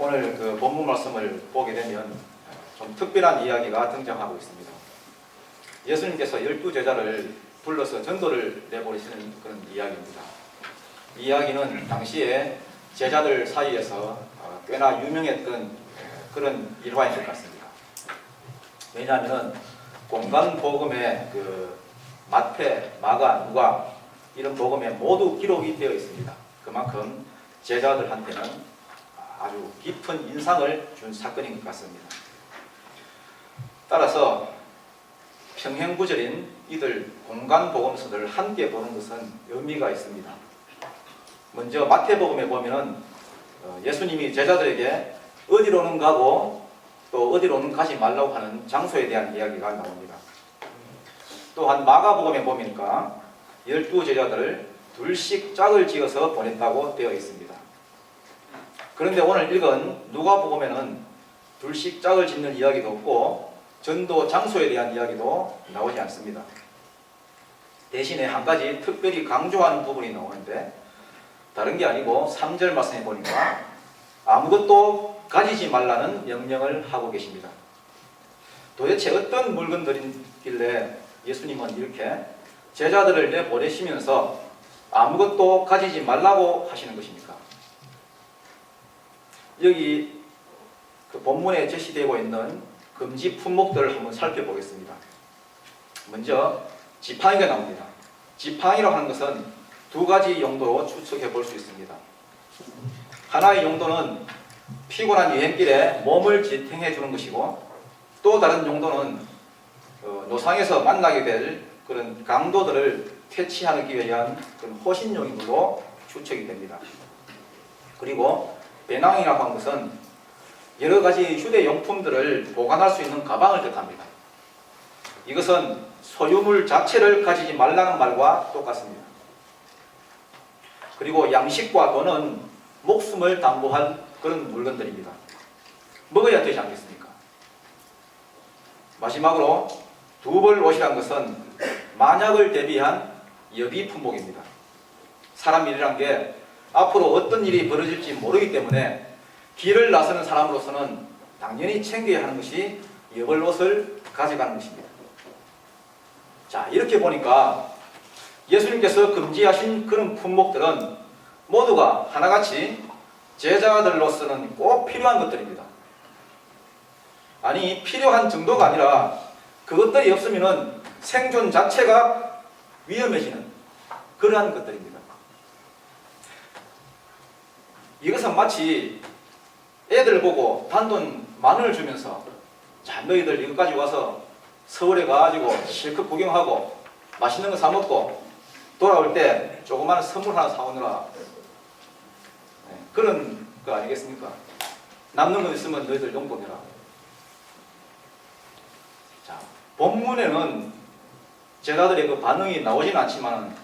오늘 그 본문 말씀을 보게 되면 좀 특별한 이야기가 등장하고 있습니다. 예수님께서 열두 제자를 불러서 전도를 내보내시는 그런 이야기입니다. 이 이야기는 당시에 제자들 사이에서 어, 꽤나 유명했던 그런 일화인 것 같습니다. 왜냐하면 공간 복음의 그 마태, 마가, 누가 이런 복음에 모두 기록이 되어 있습니다. 그만큼 제자들한테는 아주 깊은 인상을 준 사건인 것 같습니다. 따라서 평행구절인 이들 공간 복음서들을 함께 보는 것은 의미가 있습니다. 먼저 마태복음에 보면은 어, 예수님이 제자들에게 어디로는 가고 또 어디로는 가지 말라고 하는 장소에 대한 이야기가 나옵니다. 또한 마가복음에 보니까 열두 제자들을 둘씩 짝을 지어서 보냈다고 되어 있습니다. 그런데 오늘 읽은 누가복음에는 둘씩 짝을 짓는 이야기도 없고 전도 장소에 대한 이야기도 나오지 않습니다. 대신에 한 가지 특별히 강조하는 부분이 나오는데 다른 게 아니고 3절 말씀에 보니까 아무것도 가지지 말라는 명령을 하고 계십니다. 도대체 어떤 물건들이길래 예수님은 이렇게 제자들을 내보내시면서 아무것도 가지지 말라고 하시는 것입니까? 여기 그 본문에 제시되고 있는 금지 품목들을 한번 살펴보겠습니다. 먼저 지팡이가 나옵니다. 지팡이라고 하는 것은 두 가지 용도로 추측해 볼 수 있습니다. 하나의 용도는 피곤한 여행길에 몸을 지탱해 주는 것이고 또 다른 용도는 어, 노상에서 만나게 될 그런 강도들을 퇴치하기 위한 그런 호신용으로 추측이 됩니다. 그리고 배낭이라고 하는 것은 여러 가지 휴대용품들을 보관할 수 있는 가방을 뜻합니다. 이것은 소유물 자체를 가지지 말라는 말과 똑같습니다. 그리고 양식과 돈은 목숨을 담보한 그런 물건들입니다. 먹어야 되지 않겠습니까? 마지막으로 두벌 옷이란 것은 만약을 대비한 여비 품목입니다. 사람 일이란 게 앞으로 어떤 일이 벌어질지 모르기 때문에 길을 나서는 사람으로서는 당연히 챙겨야 하는 것이 여벌 옷을 가져가는 것입니다. 자, 이렇게 보니까 예수님께서 금지하신 그런 품목들은 모두가 하나같이 제자들로서는 꼭 필요한 것들입니다. 아니, 필요한 정도가 아니라 그것들이 없으면 생존 자체가 위험해지는 그러한 것들입니다. 이것은 마치 애들 보고 단돈 만 원을 주면서 자 너희들 가지고 와서 서울에 가가지고 실컷 구경하고 맛있는 거 사 먹고 돌아올 때 조그마한 선물 하나 사오느라 네, 그런 거 아니겠습니까? 남는 거 있으면 너희들 용돈 내라. 자 본문에는 제자들의 그 반응이 나오진 않지만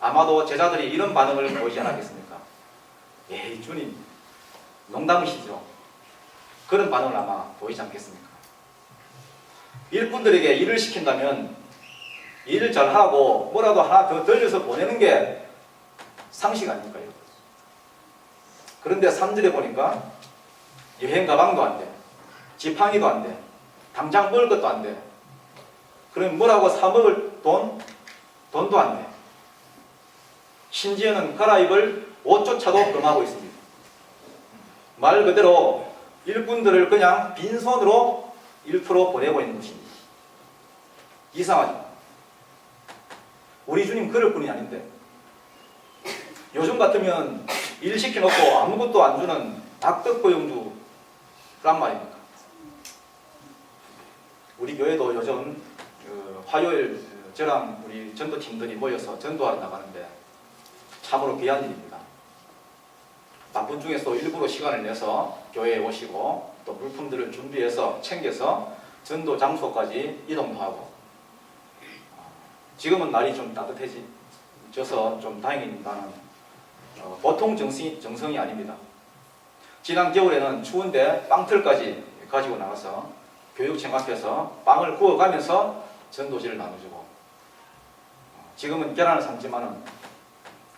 아마도 제자들이 이런 반응을 보이지 않았겠습니까? 에이 주님 농담이시죠? 그런 반응을 아마 보이지 않겠습니까? 일꾼들에게 일을 시킨다면 일을 잘하고 뭐라도 하나 더 들려서 보내는 게 상식 아닐까요? 그런데 3절에 보니까 여행 가방도 안 돼. 지팡이도 안 돼. 당장 먹을 것도 안 돼. 그럼 뭐라고 사 먹을 돈? 돈도 안 돼. 심지어는 갈아입을 옷조차도 금하고 있습니다. 말 그대로 일꾼들을 그냥 빈손으로 1% 보내고 있는 것입니다. 이상하죠? 우리 주님 그럴 분이 아닌데 요즘 같으면 일 시켜놓고 아무것도 안 주는 낙덕고용주란 말입니까? 우리 교회도 요즘 그 화요일 저랑 우리 전도팀들이 모여서 전도하러 나가는데 참으로 귀한 일입니다. 바쁜 중에서 일부러 시간을 내서 교회에 오시고 또 물품들을 준비해서 챙겨서 전도 장소까지 이동도 하고 지금은 날이 좀 따뜻해져서 좀 다행입니다만 어, 보통 정성이, 정성이 아닙니다. 지난 겨울에는 추운데 빵틀까지 가지고 나가서 교육청 앞에서 빵을 구워가면서 전도지를 나눠주고 어, 지금은 계란을 삶지만은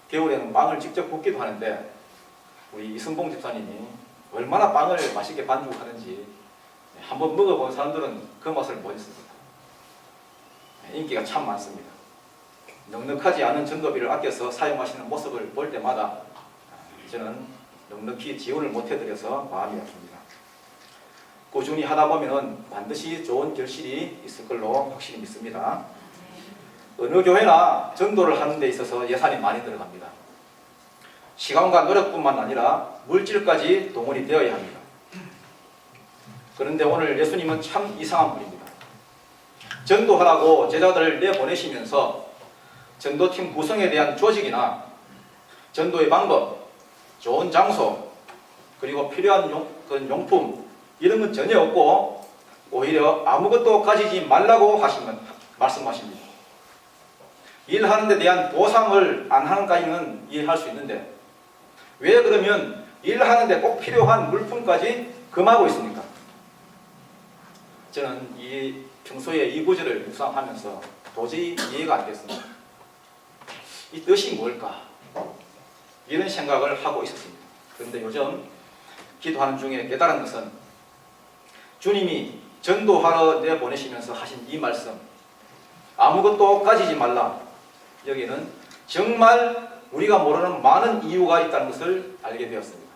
겨울에는 빵을 직접 굽기도 하는데 우리 이승봉 집사님이 얼마나 빵을 맛있게 반죽하는지 한번 먹어본 사람들은 그 맛을 보였습니다. 인기가 참 많습니다. 넉넉하지 않은 전도비를 아껴서 사용하시는 모습을 볼 때마다 저는 넉넉히 지원을 못해드려서 마음이 아픕니다. 꾸준히 하다 보면 반드시 좋은 결실이 있을 걸로 확실히 믿습니다. 어느 교회나 전도를 하는 데 있어서 예산이 많이 들어갑니다. 시간과 노력뿐만 아니라 물질까지 동원이 되어야 합니다. 그런데 오늘 예수님은 참 이상한 분입니다. 전도하라고 제자들을 내보내시면서 전도팀 구성에 대한 조직이나 전도의 방법, 좋은 장소, 그리고 필요한 용, 그 용품 이런 건 전혀 없고 오히려 아무것도 가지지 말라고 하시면 말씀하십니다. 일하는 데 대한 보상을 안 하는까지는 이해할 수 있는데 왜 그러면 일하는데 꼭 필요한 물품까지 금하고 있습니까? 저는 이 평소에 이 구절을 묵상하면서 도저히 이해가 안 됐습니다. 이 뜻이 뭘까? 이런 생각을 하고 있었습니다. 그런데 요즘 기도하는 중에 깨달은 것은 주님이 전도하러 내보내시면서 하신 이 말씀 아무것도 가지지 말라 여기는 정말 우리가 모르는 많은 이유가 있다는 것을 알게 되었습니다.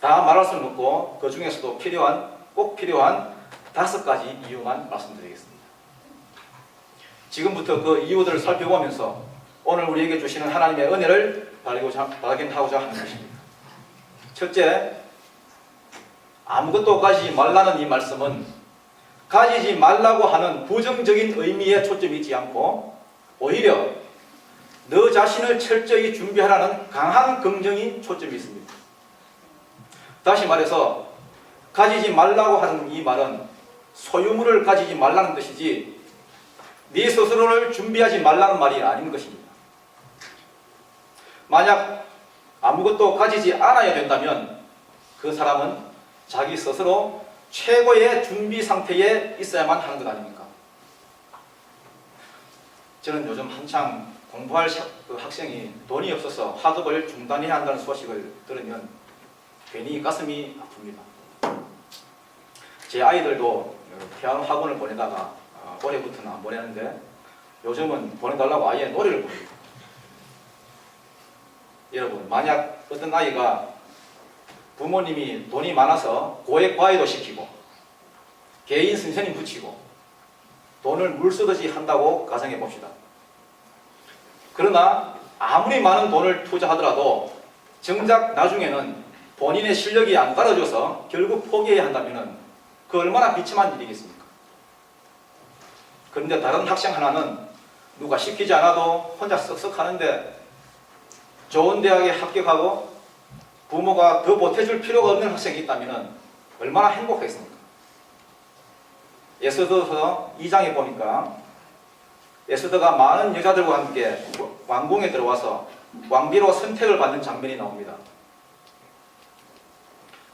다 말할 수는 없고 그 중에서도 필요한 꼭 필요한 다섯 가지 이유만 말씀드리겠습니다. 지금부터 그 이유들을 살펴보면서 오늘 우리에게 주시는 하나님의 은혜를 발견하고자 하는 것입니다. 첫째, 아무것도 가지지 말라는 이 말씀은 가지지 말라고 하는 부정적인 의미에 초점이 있지 않고 오히려 너 자신을 철저히 준비하라는 강한 긍정이 초점이 있습니다. 다시 말해서 가지지 말라고 하는 이 말은 소유물을 가지지 말라는 뜻이지 네 스스로를 준비하지 말라는 말이 아닌 것입니다. 만약 아무것도 가지지 않아야 된다면 그 사람은 자기 스스로 최고의 준비 상태에 있어야만 하는 것 아닙니까? 저는 요즘 한창 공부할 시- 그 학생이 돈이 없어서 학업을 중단해야 한다는 소식을 들으면 괜히 가슴이 아픕니다. 제 아이들도 피아노 학원을 보내다가 어, 올해부터는 안 보내는데 요즘은 보내달라고 아예 노래를 부릅니다. 여러분 만약 어떤 아이가 부모님이 돈이 많아서 고액 과외도 시키고 개인 선생님 붙이고 돈을 물 쓰듯이 한다고 가정해 봅시다. 그러나 아무리 많은 돈을 투자하더라도 정작 나중에는 본인의 실력이 안 따라줘서 결국 포기해야 한다면 그 얼마나 비참한 일이겠습니까? 그런데 다른 학생 하나는 누가 시키지 않아도 혼자 쓱쓱 하는데 좋은 대학에 합격하고 부모가 더 보태줄 필요가 없는 학생이 있다면 얼마나 행복했습니까? 에스더서 2장에 보니까 에스더가 많은 여자들과 함께 왕궁에 들어와서 왕비로 선택을 받는 장면이 나옵니다.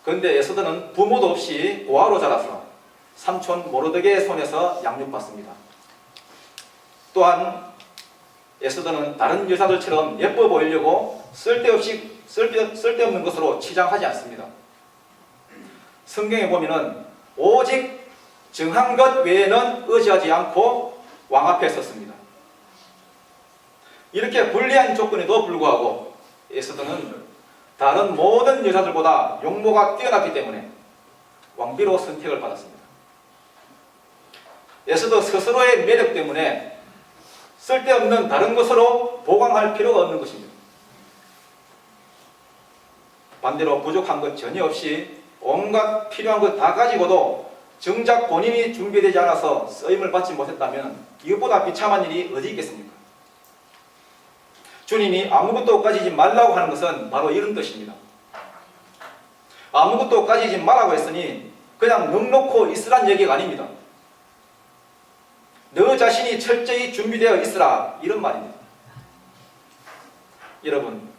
그런데 에스더는 부모도 없이 고아로 자라서 삼촌 모르드게의 손에서 양육받습니다. 또한 에스더는 다른 여자들처럼 예뻐 보이려고 쓸데없이 쓸데, 쓸데없는 것으로 치장하지 않습니다. 성경에 보면은 오직 정한 것 외에는 의지하지 않고 왕 앞에 섰습니다. 이렇게 불리한 조건에도 불구하고 에스더는 다른 모든 여자들보다 용모가 뛰어났기 때문에 왕비로 선택을 받았습니다. 에스더 스스로의 매력 때문에 쓸데없는 다른 것으로 보강할 필요가 없는 것입니다. 반대로 부족한 것 전혀 없이 온갖 필요한 것 다 가지고도 정작 본인이 준비되지 않아서 쓰임을 받지 못했다면 이것보다 비참한 일이 어디 있겠습니까? 주님이 아무것도 가지지 말라고 하는 것은 바로 이런 뜻입니다. 아무것도 가지지 말라고 했으니 그냥 넉놓고 있으란 얘기가 아닙니다. 너 자신이 철저히 준비되어 있으라 이런 말입니다. 여러분,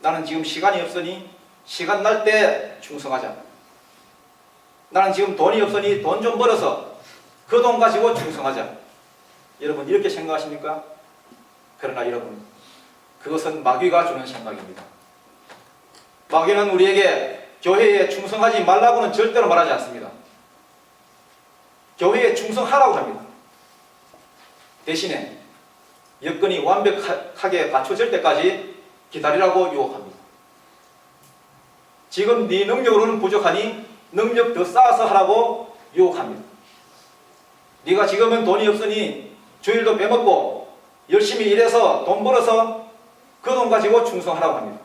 나는 지금 시간이 없으니 시간 날 때 충성하자. 나는 지금 돈이 없으니 돈 좀 벌어서 그 돈 가지고 충성하자. 여러분 이렇게 생각하십니까? 그러나 여러분 그것은 마귀가 주는 생각입니다. 마귀는 우리에게 교회에 충성하지 말라고는 절대로 말하지 않습니다. 교회에 충성하라고 합니다. 대신에 여건이 완벽하게 갖춰질 때까지 기다리라고 유혹합니다. 지금 네 능력으로는 부족하니 능력 더 쌓아서 하라고 유혹합니다. 네가 지금은 돈이 없으니 주일도 빼먹고 열심히 일해서 돈 벌어서 그 돈 가지고 충성하라고 합니다.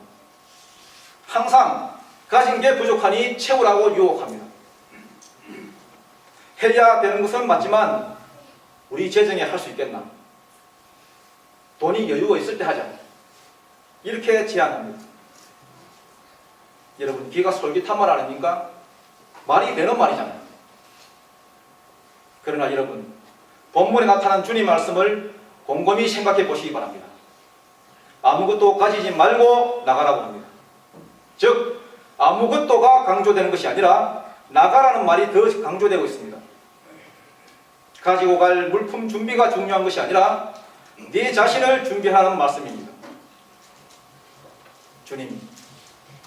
항상 가진 게 부족하니 채우라고 유혹합니다. 해야 되는 것은 맞지만 우리 재정에 할 수 있겠나? 돈이 여유가 있을 때 하자. 이렇게 제안합니다. 여러분 귀가 솔깃한 말 아닙니까? 말이 되는 말이잖아요. 그러나 여러분 본문에 나타난 주님 말씀을 곰곰이 생각해 보시기 바랍니다. 아무것도 가지지 말고 나가라고 합니다. 즉 아무것도가 강조되는 것이 아니라 나가라는 말이 더 강조되고 있습니다. 가지고 갈 물품 준비가 중요한 것이 아니라 네 자신을 준비하라는 말씀입니다. 주님,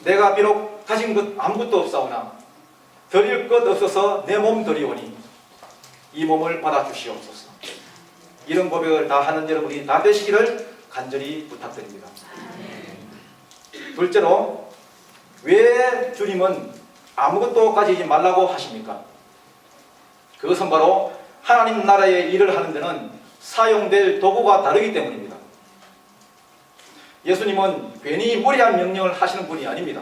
내가 비록 가진 것 아무것도 없사오나 드릴 것 없어서 내 몸 드리오니 이 몸을 받아주시옵소서. 이런 고백을 다 하는 여러분이 다 되시기를 간절히 부탁드립니다. 둘째로 왜 주님은 아무것도 가지지 말라고 하십니까? 그것은 바로 하나님 나라의 일을 하는 데는 사용될 도구가 다르기 때문입니다. 예수님은 괜히 무리한 명령을 하시는 분이 아닙니다.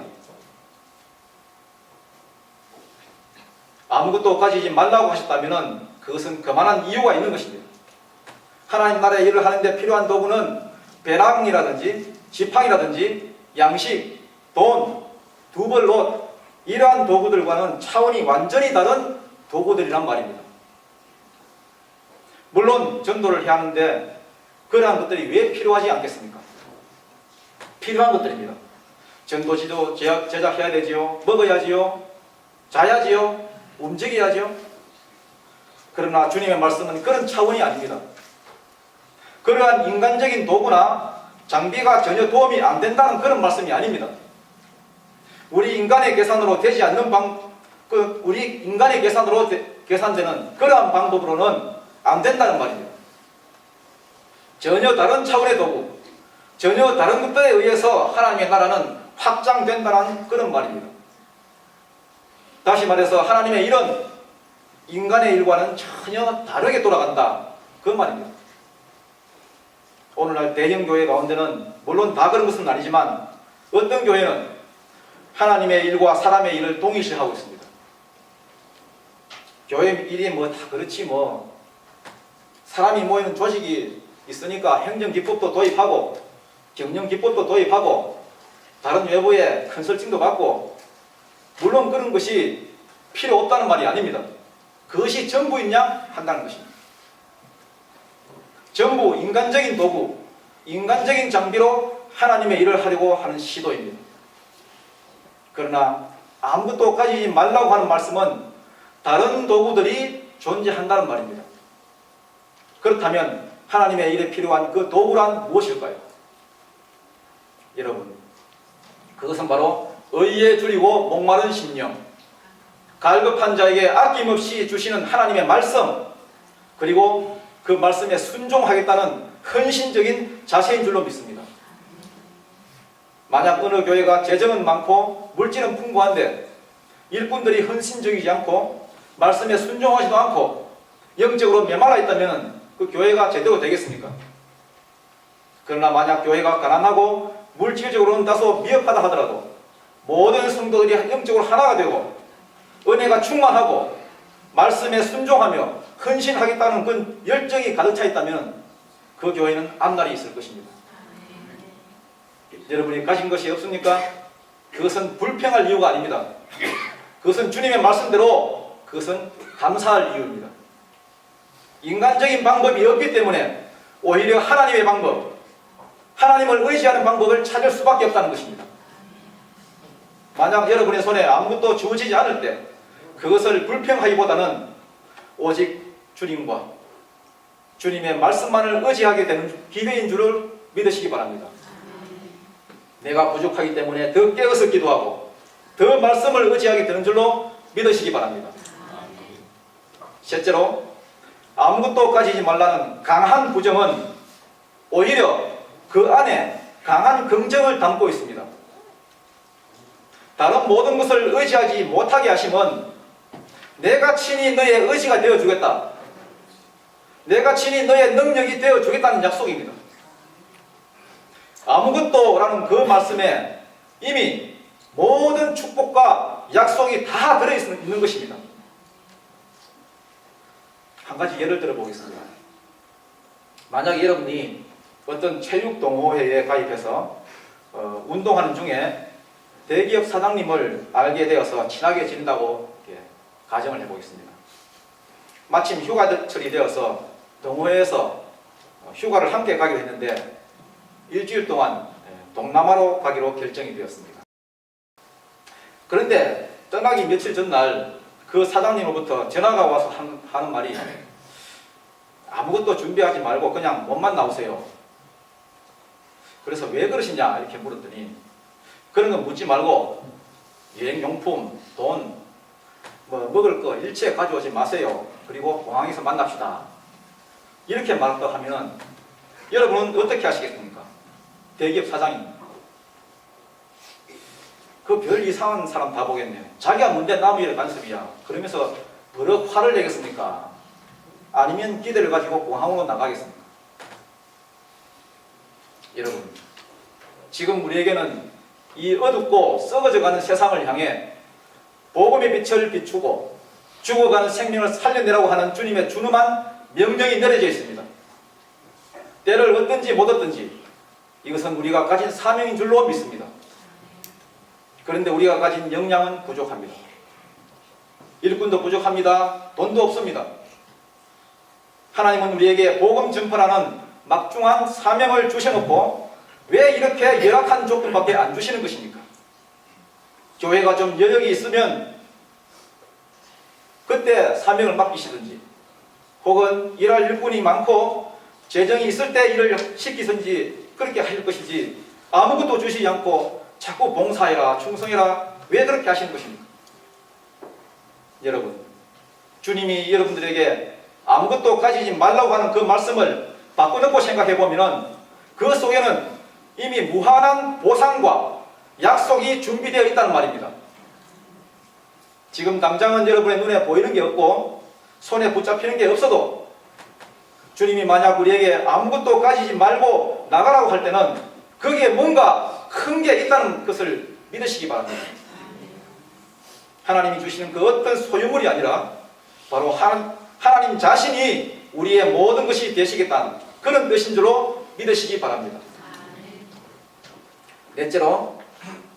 아무것도 가지지 말라고 하셨다면 그것은 그만한 이유가 있는 것입니다. 하나님 나라의 일을 하는데 필요한 도구는 배낭이라든지 지팡이라든지 양식, 돈, 두벌 옷 이러한 도구들과는 차원이 완전히 다른 도구들이란 말입니다. 물론 전도를 해야 하는데 그러한 것들이 왜 필요하지 않겠습니까? 필요한 것들입니다. 전도지도 제작, 제작해야 되지요. 먹어야지요. 자야지요. 움직여야지요. 그러나 주님의 말씀은 그런 차원이 아닙니다. 그러한 인간적인 도구나 장비가 전혀 도움이 안 된다는 그런 말씀이 아닙니다. 우리 인간의 계산으로 되지 않는 방, 그 우리 인간의 계산으로 되, 계산되는 그러한 방법으로는 안 된다는 말입니다. 전혀 다른 차원의 도구, 전혀 다른 것들에 의해서 하나님의 나라는 확장된다는 그런 말입니다. 다시 말해서 하나님의 일은 인간의 일과는 전혀 다르게 돌아간다. 그 말입니다. 오늘날 대형 교회 가운데는 물론 다 그런 것은 아니지만 어떤 교회는 하나님의 일과 사람의 일을 동일시하고 있습니다. 교회 일이 뭐 다 그렇지 뭐 사람이 모이는 조직이 있으니까 행정기법도 도입하고 경영기법도 도입하고 다른 외부의 컨설팅도 받고 물론 그런 것이 필요 없다는 말이 아닙니다. 그것이 전부있냐 한다는 것입니다. 전부 인간적인 도구, 인간적인 장비로 하나님의 일을 하려고 하는 시도입니다. 그러나 아무것도 가지지 말라고 하는 말씀은 다른 도구들이 존재한다는 말입니다. 그렇다면 하나님의 일에 필요한 그 도구란 무엇일까요? 여러분, 그것은 바로 의에 줄이고 목마른 심령, 갈급한 자에게 아낌없이 주시는 하나님의 말씀, 그리고 그 말씀에 순종하겠다는 헌신적인 자세인 줄로 믿습니다. 만약 어느 교회가 재정은 많고 물질은 풍부한데 일꾼들이 헌신적이지 않고 말씀에 순종하지도 않고 영적으로 메말라 있다면 그 교회가 제대로 되겠습니까? 그러나 만약 교회가 가난하고 물질적으로는 다소 미흡하다 하더라도 모든 성도들이 영적으로 하나가 되고 은혜가 충만하고 말씀에 순종하며 헌신하겠다는 그 열정이 가득 차 있다면 그 교회는 앞날이 있을 것입니다. 여러분이 가진 것이 없습니까? 그것은 불평할 이유가 아닙니다. 그것은 주님의 말씀대로 그것은 감사할 이유입니다. 인간적인 방법이 없기 때문에 오히려 하나님의 방법, 하나님을 의지하는 방법을 찾을 수밖에 없다는 것입니다. 만약 여러분의 손에 아무것도 주어지지 않을 때 그것을 불평하기보다는 오직 주님과 주님의 말씀만을 의지하게 되는 기회인 줄을 믿으시기 바랍니다. 내가 부족하기 때문에 더 깨어서 기도하고 더 말씀을 의지하게 되는 줄로 믿으시기 바랍니다. 셋째로 아무것도 가지지 말라는 강한 부정은 오히려 그 안에 강한 긍정을 담고 있습니다. 다른 모든 것을 의지하지 못하게 하심은 내가 친히 너의 의지가 되어 주겠다. 내가 친히 너의 능력이 되어 주겠다는 약속입니다. 아무것도 라는 그 말씀에 이미 모든 축복과 약속이 다 들어있는 것입니다. 한 가지 예를 들어 보겠습니다. 만약 여러분이 어떤 체육 동호회에 가입해서 어, 운동하는 중에 대기업 사장님을 알게 되어서 친하게 지낸다고 가정을 해보겠습니다. 마침 휴가철이 되어서 동호회에서 어, 휴가를 함께 가기로 했는데 일주일 동안 예, 동남아로 가기로 결정이 되었습니다. 그런데 떠나기 며칠 전날 그 사장님으로부터 전화가 와서 한- 하는 말이 아무것도 준비하지 말고 그냥 몸만 나오세요. 그래서 왜 그러시냐 이렇게 물었더니 그런 거 묻지 말고 여행용품, 돈, 뭐 먹을 거 일체 가져오지 마세요. 그리고 공항에서 만납시다. 이렇게 말했다 하면은 여러분은 어떻게 하시겠습니까? 대기업 사장입니다. 그별 이상한 사람 다 보겠네. 자기가 뭔데 나무 일에 간섭이야. 그러면서 버럭 화를 내겠습니까? 아니면 기대를 가지고 공항으로 나가겠습니까? 여러분, 지금 우리에게는 이 어둡고 썩어져가는 세상을 향해 복음의 빛을 비추고 죽어가는 생명을 살려내라고 하는 주님의 준엄한 명령이 내려져 있습니다. 때를 얻든지 못 얻든지 이것은 우리가 가진 사명인 줄로 믿습니다. 그런데 우리가 가진 역량은 부족합니다. 일꾼도 부족합니다. 돈도 없습니다. 하나님은 우리에게 복음 전파라는 막중한 사명을 주셔놓고 왜 이렇게 열악한 조건밖에 안 주시는 것입니까? 교회가 좀 여력이 있으면 그때 사명을 맡기시든지 혹은 일할 일꾼이 많고 재정이 있을 때 일을 시키든지 그렇게 할 것이지 아무것도 주시지 않고 자꾸 봉사해라 충성해라 왜 그렇게 하시는 것입니까? 여러분 주님이 여러분들에게 아무것도 가지지 말라고 하는 그 말씀을 바꿔놓고 생각해 보면은 그 속에는 이미 무한한 보상과 약속이 준비되어 있다는 말입니다. 지금 당장은 여러분의 눈에 보이는 게 없고 손에 붙잡히는 게 없어도 주님이 만약 우리에게 아무것도 가지지 말고 나가라고 할 때는 거기에 뭔가 큰 게 있다는 것을 믿으시기 바랍니다. 하나님이 주시는 그 어떤 소유물이 아니라 바로 하나, 하나님 자신이 우리의 모든 것이 되시겠다는 그런 뜻인 줄로 믿으시기 바랍니다. 넷째로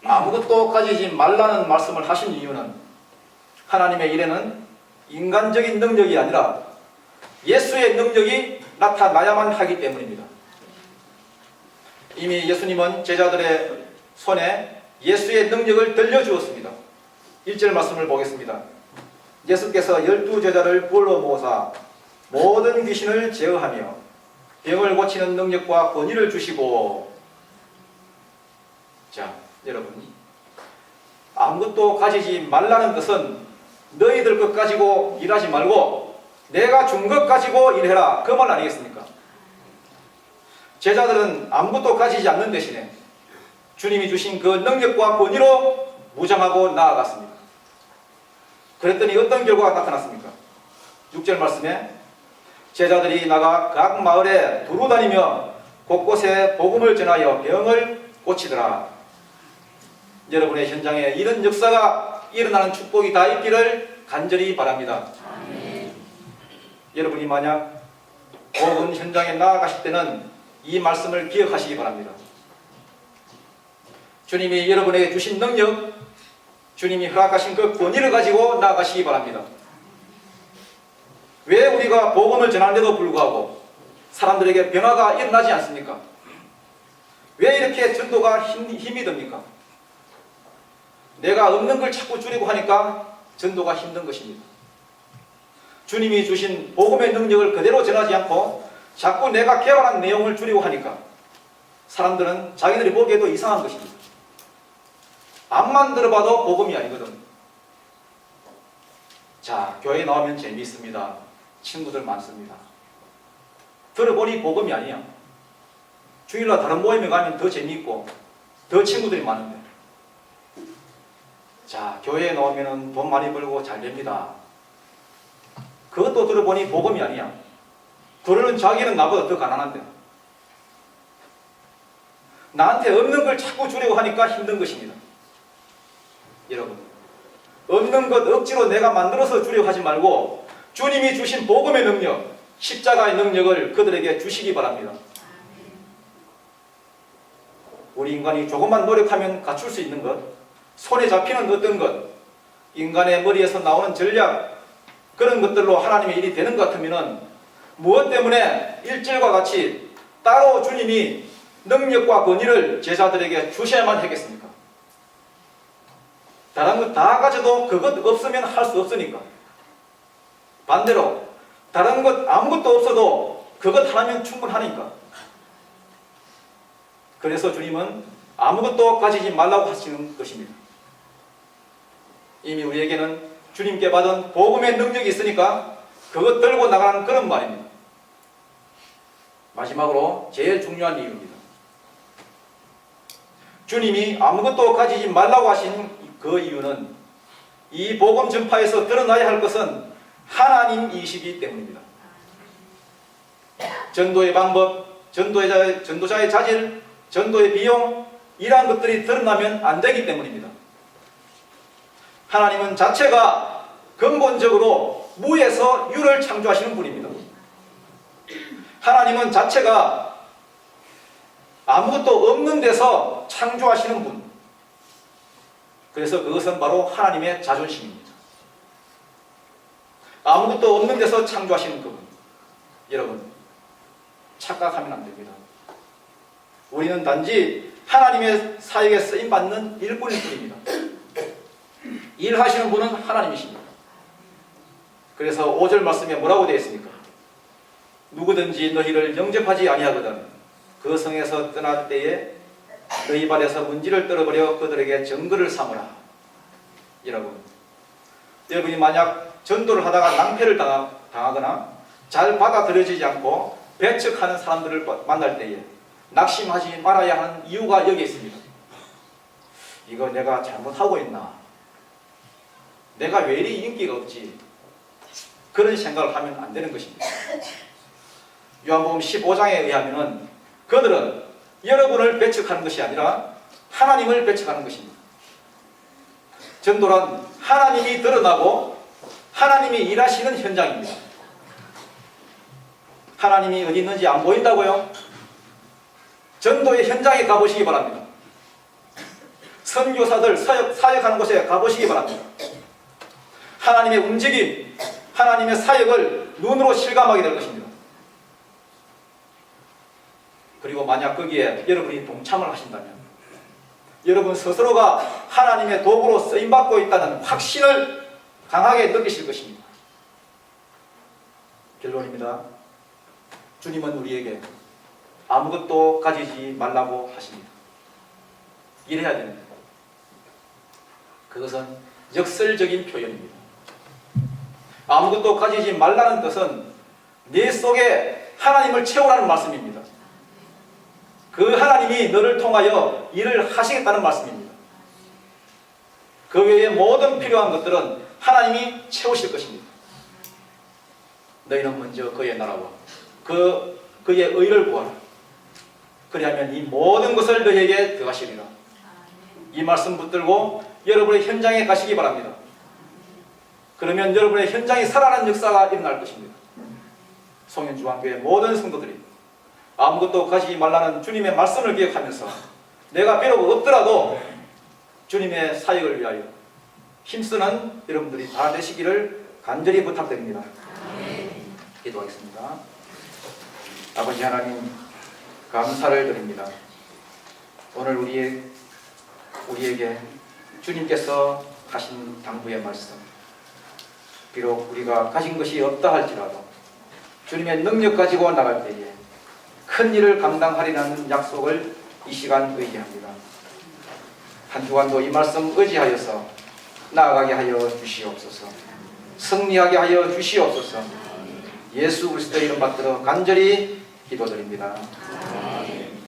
아무것도 가지지 말라는 말씀을 하신 이유는 하나님의 일에는 인간적인 능력이 아니라 예수의 능력이 나타나야만 하기 때문입니다. 이미 예수님은 제자들의 손에 예수의 능력을 들려주었습니다. 1절 말씀을 보겠습니다. 예수께서 열두 제자를 불러 모사 모든 귀신을 제어하며 병을 고치는 능력과 권위를 주시고 자 여러분 아무것도 가지지 말라는 것은 너희들 것 가지고 일하지 말고 내가 준 것 가지고 일해라 그 말 아니겠습니까? 제자들은 아무것도 가지지 않는 대신에 주님이 주신 그 능력과 권위로 무장하고 나아갔습니다. 그랬더니 어떤 결과가 나타났습니까? 6절 말씀에 제자들이 나가 각 마을에 두루 다니며 곳곳에 복음을 전하여 병을 고치더라. 여러분의 현장에 이런 역사가 일어나는 축복이 다 있기를 간절히 바랍니다. 여러분이 만약 복음 현장에 나아가실 때는 이 말씀을 기억하시기 바랍니다. 주님이 여러분에게 주신 능력, 주님이 허락하신 그 권위를 가지고 나아가시기 바랍니다. 왜 우리가 복음을 전하는데도 불구하고 사람들에게 변화가 일어나지 않습니까? 왜 이렇게 전도가 힘, 힘이 듭니까? 내가 없는 걸 자꾸 줄이고 하니까 전도가 힘든 것입니다. 주님이 주신 복음의 능력을 그대로 전하지 않고 자꾸 내가 개발한 내용을 줄이고 하니까 사람들은 자기들이 보기에도 이상한 것입니다. 앞만 들어봐도 복음이 아니거든. 자, 교회 나오면 재미있습니다. 친구들 많습니다. 들어보니 복음이 아니야. 주일날 다른 모임에 가면 더 재미있고 더 친구들이 많은데. 자, 교회에 나오면 돈 많이 벌고 잘 됩니다. 그것도 들어보니 복음이 아니야. 그러는 자기는 나보다 더 가난한데. 나한테 없는 걸 자꾸 주려고 하니까 힘든 것입니다. 여러분, 없는 것 억지로 내가 만들어서 주려고 하지 말고 주님이 주신 복음의 능력, 십자가의 능력을 그들에게 주시기 바랍니다. 우리 인간이 조금만 노력하면 갖출 수 있는 것, 손에 잡히는 어떤 것, 인간의 머리에서 나오는 전략, 그런 것들로 하나님의 일이 되는 것 같으면 무엇 때문에 일절과 같이 따로 주님이 능력과 권위를 제자들에게 주셔야만 하겠습니까? 다른 것 다 가져도 그것 없으면 할 수 없으니까. 반대로 다른 것 아무것도 없어도 그것 하나면 충분하니까. 그래서 주님은 아무것도 가지지 말라고 하시는 것입니다. 이미 우리에게는 주님께 받은 복음의 능력이 있으니까 그것 들고 나가는 그런 말입니다. 마지막으로 제일 중요한 이유입니다. 주님이 아무것도 가지지 말라고 하신 그 이유는 이 복음 전파에서 드러나야 할 것은 하나님이시기 때문입니다. 전도의 방법, 전도의, 전도자의 자질, 전도의 비용, 이러한 것들이 드러나면 안 되기 때문입니다. 하나님은 자체가 근본적으로 무에서 유를 창조하시는 분입니다. 하나님은 자체가 아무것도 없는 데서 창조하시는 분. 그래서 그것은 바로 하나님의 자존심입니다. 아무것도 없는 데서 창조하시는 그분. 여러분, 착각하면 안 됩니다. 우리는 단지 하나님의 사역에 쓰임받는 일꾼일 뿐입니다. 일하시는 분은 하나님이십니다. 그래서 5절 말씀에 뭐라고 되어 있습니까? 누구든지 너희를 영접하지 아니하거든 그 성에서 떠날 때에 너희 발에서 문지를 떨어버려 그들에게 증거를 삼으라. 여러분, 여러분이 만약 전도를 하다가 낭패를 당하, 당하거나 잘 받아들여지지 않고 배척하는 사람들을 만날 때에 낙심하지 말아야 하는 이유가 여기 있습니다. 이거 내가 잘못하고 있나? 내가 왜 이리 인기가 없지? 그런 생각을 하면 안 되는 것입니다. 요한복음 15장에 의하면은 그들은 여러분을 배척하는 것이 아니라 하나님을 배척하는 것입니다. 전도란 하나님이 드러나고 하나님이 일하시는 현장입니다. 하나님이 어디 있는지 안 보인다고요? 전도의 현장에 가보시기 바랍니다. 선교사들 사역, 사역하는 곳에 가보시기 바랍니다. 하나님의 움직임, 하나님의 사역을 눈으로 실감하게 될 것입니다. 그리고 만약 거기에 여러분이 동참을 하신다면 여러분 스스로가 하나님의 도구로 쓰임받고 있다는 확신을 강하게 느끼실 것입니다. 결론입니다. 주님은 우리에게 아무것도 가지지 말라고 하십니다. 이래야 됩니다. 그것은 역설적인 표현입니다. 아무것도 가지지 말라는 뜻은 내 속에 하나님을 채우라는 말씀입니다. 그 하나님이 너를 통하여 일을 하시겠다는 말씀입니다. 그 외에 모든 필요한 것들은 하나님이 채우실 것입니다. 너희는 먼저 그의 나라와 그, 그의 의를 구하라. 그리하면 이 모든 것을 너희에게 더하시리라. 이 말씀 붙들고 여러분의 현장에 가시기 바랍니다. 그러면 여러분의 현장이 살아난 역사가 일어날 것입니다. 송현주왕교회 모든 성도들이 아무것도 가지지 말라는 주님의 말씀을 기억하면서 내가 비록 없더라도 주님의 사역을 위하여 힘쓰는 여러분들이 다 되시기를 간절히 부탁드립니다. 기도하겠습니다. 아버지 하나님 감사를 드립니다. 오늘 우리의, 우리에게 주님께서 하신 당부의 말씀 비록 우리가 가진 것이 없다 할지라도 주님의 능력 가지고 나갈 때에 큰 일을 감당하리라는 약속을 이 시간 의지합니다. 한 주간도 이 말씀 의지하여서 나아가게 하여 주시옵소서. 승리하게 하여 주시옵소서. 예수 그리스도의 이름 받들어 간절히 기도드립니다.